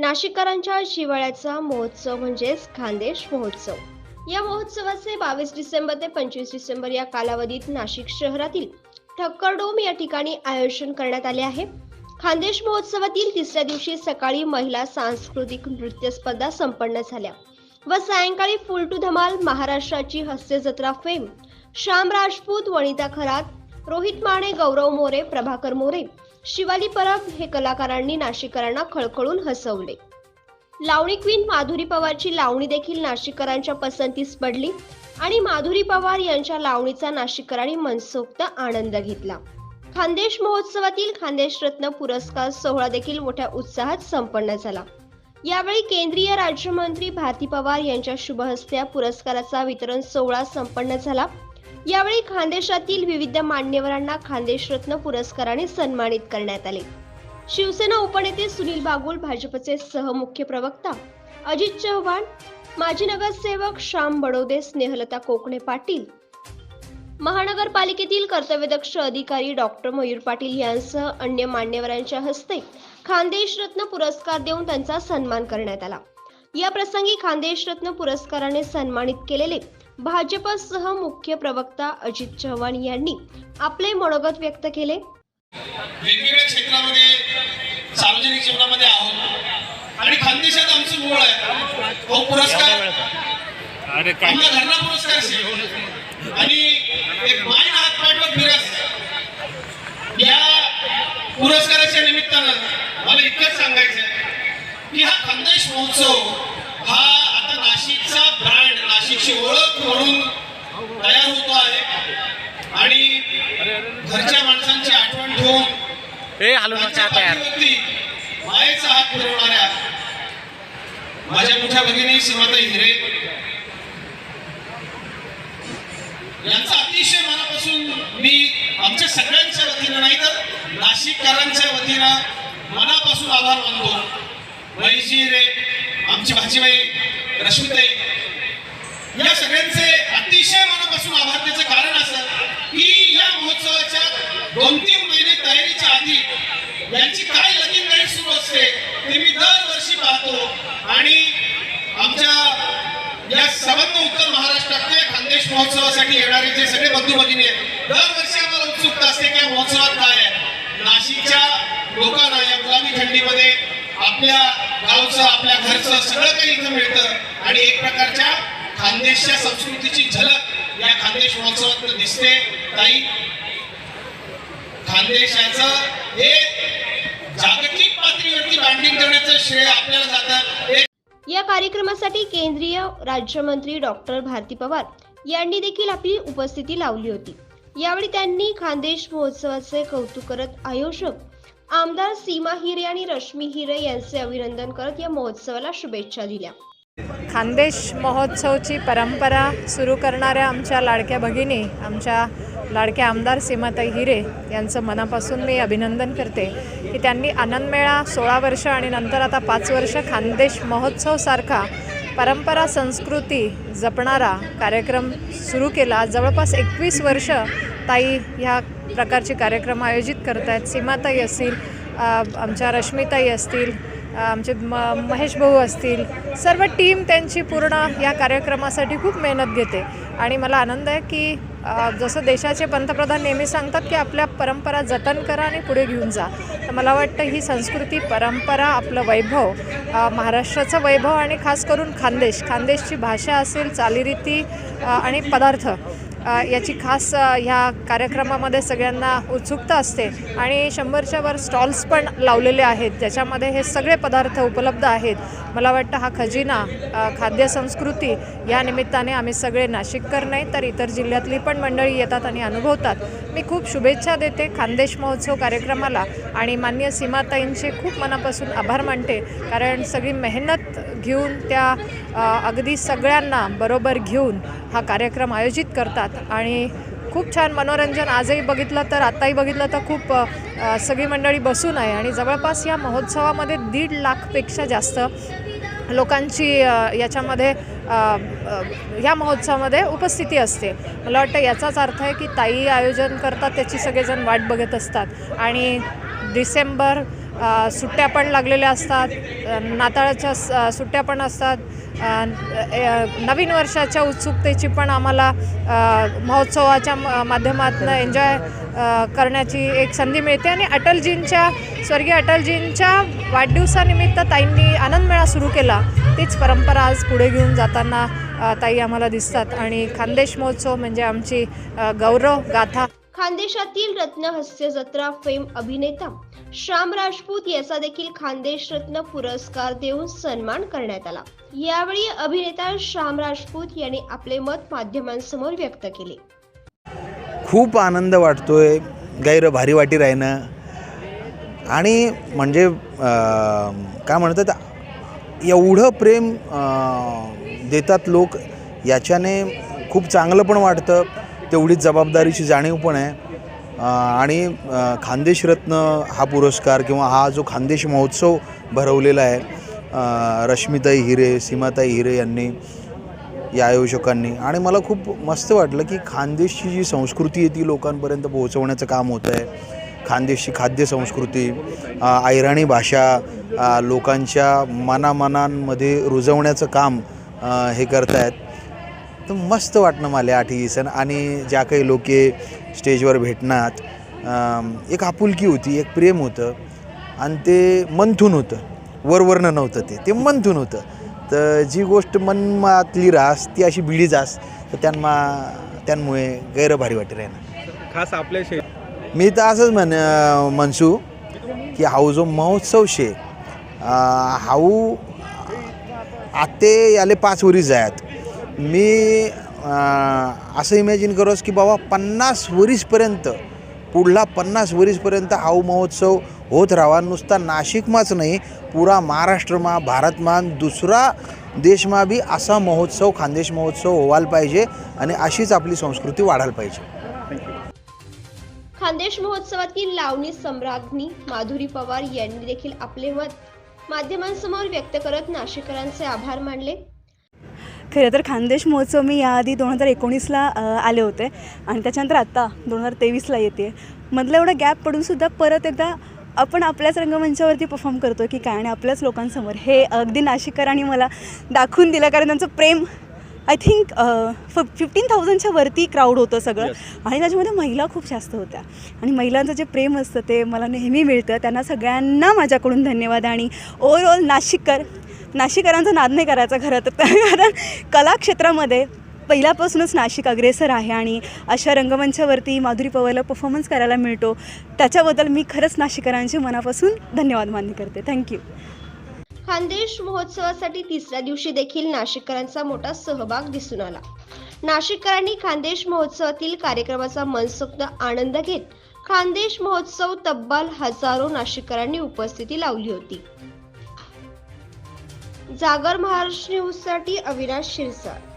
नाशिककरांच्या शिवाळ्याचा महोत्सव म्हणजेच खानदेश महोत्सव. या महोत्सवाचे बावीस डिसेंबर ते पंचवीस डिसेंबर या कालावधीत नाशिक शहरातील ठक्करडोम या ठिकाणी आयोजन करण्यात आले आहे. खानदेश महोत्सवातील तिसऱ्या दिवशी सकाळी महिला सांस्कृतिक नृत्य स्पर्धा संपन्न झाल्या व सायंकाळी फुल टू धमाल महाराष्ट्राची हास्य जत्रा फेम श्याम राजपूत वनिता खरात रोहित माने गौरव मोरे प्रभाकर मोरे शिवाली परब हे कलाकारांनी नाशिकरांना खळखळून हसवले. लावणी क्वीन माधुरी पवारची लावणी देखील नाशिकरांच्या पसंतीस पडली आणि माधुरी पवार यांच्या लावणीचा नाशिकरांनी मनसोक्त आनंद घेतला. खानदेश महोत्सवातील खानदेश रत्न पुरस्कार सोहळा देखील मोठ्या उत्साहात संपन्न झाला. यावेळी केंद्रीय राज्यमंत्री भारती पवार यांच्या शुभहस्त्या पुरस्काराचा वितरण सोहळा संपन्न झाला. यावेळी खानदेशातील विविध मान्यवरांना खानदेश रत्न पुरस्काराने सन्मानित करण्यात आले. शिवसेना उपनेते सुनील बागुल भाजपचे सहमुख्य प्रवक्ता अजित चव्हाण माजी नगरसेवक श्याम बडोदे स्नेहलता कोकणे पाटील महानगरपालिकेतील कर्तव्यदक्ष अधिकारी डॉक्टर मयूर पाटील यांसह अन्य मान्यवरांच्या हस्ते खानदेश रत्न पुरस्कार देऊन त्यांचा सन्मान करण्यात आला. या प्रसंगी खानदेश रत्न पुरस्काराने सन्मानित केलेले भाजपसह मुख्य प्रवक्ता अजित चव्हाण यांनी आपले मनोगत व्यक्त केले. वेगवेगळ्या क्षेत्रामध्ये सार्वजनिक जीवनामध्ये आहोत. आणि खानदेशात आमचं मूळ आहे. तो पुरस्कार. अरे काय? घरना पुरस्कार आणि एक माईन हात पाठवत फिरस. या पुरस्काराच्या निमित्तानं मला इतकंच सांगायचं आहे की हा खानदेश महोत्सव हा आता नाशिकचा ब्रँड नाशिकची ओळख म्हणून तयार होतो आहे. आणि घरच्या माणसांची आठवण ठेवून हे मायेचा हात फिरवणाऱ्या माझ्या मोठ्या भगिनी सीमाताई हिरे यांचा अतिशय मनापासून मी आमच्या सगळ्यांच्या वतीनं नाही तर नाशिककरांच्या वतीनं मनापासून आभार मानतो. महेशजी हिरे आमची भाजीबाई रश्मीताई या सगळ्यांचे अतिशय मनापासून आभार त्याचं कारण असं की या महोत्सवाच्या दोन तीन महिने तयारीच्या आधी यांची काय लगीन गाईड सुरू असते ते मी दरवर्षी पाहतो. आणि आमच्या या संबंध उत्तर महाराष्ट्रातल्या खानदेश महोत्सवासाठी येणारे जे सगळे बंधू भगिनी आहेत दरवर्षी आम्हाला उत्सुकता असते की या महोत्सवात काय आहे. नाशिकच्या लोकांना या गुलामी थंडीमध्ये आपल्या गावचं आपल्या घरचं सगळं काही इथं मिळतं. आणि एक प्रकारच्या खानदेशच्या संस्कृतीची झलक या खानदेश महोत्सवात दिसते. ताई खानदेशाचं हे जागतिक पातळीवरती ब्रँडिंग करण्याचं श्रेय आपल्याला जातं. या कार्यक्रमासाठी केंद्रीय राज्यमंत्री डॉक्टर भारती पवार यांनी देखील आपली उपस्थिती लावली होती. यावेळी त्यांनी खानदेश महोत्सवाचे कौतुक करत आयोजक आमदार सीमा हिरे आणि रश्मी हिरे यांचे अभिनंदन करत या महोत्सवाला शुभेच्छा दिल्या. खानदेश महोत्सवची परंपरा सुरू करणाऱ्या आमच्या लाडक्या भगिनी आमच्या लाडक्या आमदार सीमाताई हिरे यांचं मनापासून मी अभिनंदन करते की त्यांनी आनंदमेळा सोळा वर्ष आणि नंतर आता पाच वर्ष खानदेश महोत्सवसारखा परंपरा संस्कृती जपणारा कार्यक्रम सुरू केला. जवळपास एकवीस वर्ष ताई ह्या प्रकारचे कार्यक्रम आयोजित करत आहेत सीमाताई असतील आमच्या रश्मिताई असतील आमचे म महेश भाऊ असतील सर्व टीम त्यांची पूर्ण या कार्यक्रमासाठी खूप मेहनत घेते. आणि मला आनंद आहे की जसं देशाचे पंतप्रधान नेहमी सांगतात की आपल्या परंपरा जतन करा आणि पुढे घेऊन जा. तर मला वाटतं ही संस्कृती परंपरा आपलं वैभव महाराष्ट्राचं वैभव आणि खास करून खानदेश. खानदेशची भाषा असेल चालीरीती आणि पदार्थ याची खास ह्या कार्यक्रमामध्ये सगळ्यांना उत्सुकता असते आणि शंभरच्या वर स्टॉल्स पण लावलेले आहेत ज्याच्यामध्ये हे सगळे पदार्थ उपलब्ध आहेत. मला वाटतं हा खजिना खाद्य संस्कृती या निमित्ताने आम्ही सगळे नाशिककर नाही तर इतर जिल्ह्यातली पण मंडळी येतात आणि अनुभवतात. मी खूप शुभेच्छा देते खानदेश महोत्सव कार्यक्रमाला आणि मान्य सीमाताईंचे खूप मनापासून आभार मानते कारण सगळी मेहनत घेऊन त्या अगदी सगळ्यांना बरोबर घेऊन हा कार्यक्रम आयोजित करतात. आणि खूप छान मनोरंजन आजही बघितलं तर आत्ताही बघितलं तर खूप सगळी मंडळी बसून आहे. आणि जवळपास या महोत्सवामध्ये दीड लाखपेक्षा जास्त लोकांची याच्यामध्ये ह्या महोत्सवामध्ये उपस्थिती असते. मला वाटतं याचाच अर्थ आहे की ताई आयोजन करतात त्याची सगळेजण वाट बघत असतात. आणि डिसेंबर सुट्ट्या पण लागलेल्या असतात. नाताळाच्या सुट्ट्या पण असतात. नवीन वर्षाच्या उत्सुकतेची पण आम्हाला महोत्सवाच्या माध्यमातून एन्जॉय करण्याची एक संधी मिळते. आणि अटलजींच्या स्वर्गीय अटलजींच्या वाढदिवसानिमित्त ताईंनी आनंद मेळा सुरू केला. तीच परंपरा आज पुढे घेऊन जाताना ताई आम्हाला दिसतात. आणि खानदेश महोत्सव म्हणजे आमची गौरव गाथा. खानदेशातील रत्नहस्य जत्रा फेम अभिनेता. श्याम राजपूत याचा देखील खानदेश रत्न पुरस्कार देऊन सन्मान करण्यात आला. यावेळी अभिनेता श्याम राजपूत यांनी आपले मत माध्यमांसमोर व्यक्त केले. खूप आनंद वाटतोय गैर भारी वाटी राहणं. आणि म्हणजे काय म्हणतात एवढं प्रेम देतात लोक याच्याने खूप चांगलं पण वाटतं तेवढीच जबाबदारीची जाणीव पण आहे. आणि खानदेश रत्न हा पुरस्कार किंवा हा जो खानदेश महोत्सव भरवलेला आहे रश्मिताई हिरे सीमाताई हिरे यांनी या आयोजकांनी. आणि मला खूप मस्त वाटलं की खानदेशची जी संस्कृती आहे ती लोकांपर्यंत पोहोचवण्याचं काम होतं आहे. खानदेशची खाद्य संस्कृती ऐराणी अहिराणी भाषा लोकांच्या मनामनांमध्ये रुजवण्याचं काम हे करतायत. तर मस्त वाटणं मला आठी सण आणि ज्या काही लोके स्टेजवर भेटणार एक आपुलकी होती एक प्रेम होतं. आणि ते मंथून होतं. वरवरनं नव्हतं ते. ते मंथून होतं. तर जी गोष्ट मनातली रास ती अशी बिडी जास तर त्यांना त्यांमुळे गैरभारी वाटे राहणं खास आपल्या शे मी तर असंच म्हण म्हणसू की हाऊ जो महोत्सव शे. हाऊ आते याले पाच वरी जायात. मी असं इमॅजिन करोस की बाबा पन्नास वरीसपर्यंत पुढला पन्नास वरीसपर्यंत हाऊ महोत्सव होत राहावा. नुसता नाशिकमाच नाही पुरा महाराष्ट्रमा भारतमान दुसरा देशमा बी असा महोत्सव खानदेश महोत्सव व्हायला पाहिजे आणि अशीच आपली संस्कृती वाढायला पाहिजे. खानदेश महोत्सवातील लावणी सम्राज्ञी माधुरी पवार यांनी देखील आपले मत माध्यमांसमोर व्यक्त करत नाशिककरांचे आभार मानले. खरं तर खानदेश महोत्सव मी याआधी दोन हजार एकोणीसला आले होते. आणि त्याच्यानंतर आत्ता दोन हजार तेवीसला येते. मधलं एवढं गॅप पडून परत एकदा आपण आपल्याच रंगमंचावरती परफॉर्म करतो की काय? आणि आपल्याच लोकांसमोर. हे अगदी नाशिककरांनी मला दाखवून दिलं कारण त्यांचं प्रेम आय थिंक फ फिफ्टीन थाउजंडच्या वरती क्राऊड होतं सगळं. आणि त्याच्यामध्ये महिला खूप जास्त होत्या. आणि महिलांचं जे प्रेम असतं ते मला नेहमी मिळतं. त्यांना सगळ्यांना माझ्याकडून धन्यवाद. आणि ओव्हरऑल नाशिककर नाशिकरांचा नाद नाही करायचा खरं तर. कारण कलाक्षेत्रामध्ये पहिल्यापासूनच नाशिक अग्रेसर आहे आणि अशा रंगमंचावरती माधुरी पवारला परफॉर्मन्स करायला मिळतो. त्याच्याबद्दल मी खरंच नाशिकरांचे मनापासून धन्यवाद मान्य करते. थँक्यू खानदेश महोत्सवासाठी तिसऱ्या दिवशी देखील नाशिककरांचा मोठा सहभाग दिसून आला. नाशिककरांनी खानदेश महोत्सवातील कार्यक्रमाचा मनसोक्त आनंद घेत खानदेश महोत्सव तब्बल हजारो नाशिककरांनी उपस्थिती लावली होती. जागर महाराष्ट्र न्यूजसाठी अविनाश शिरसाट.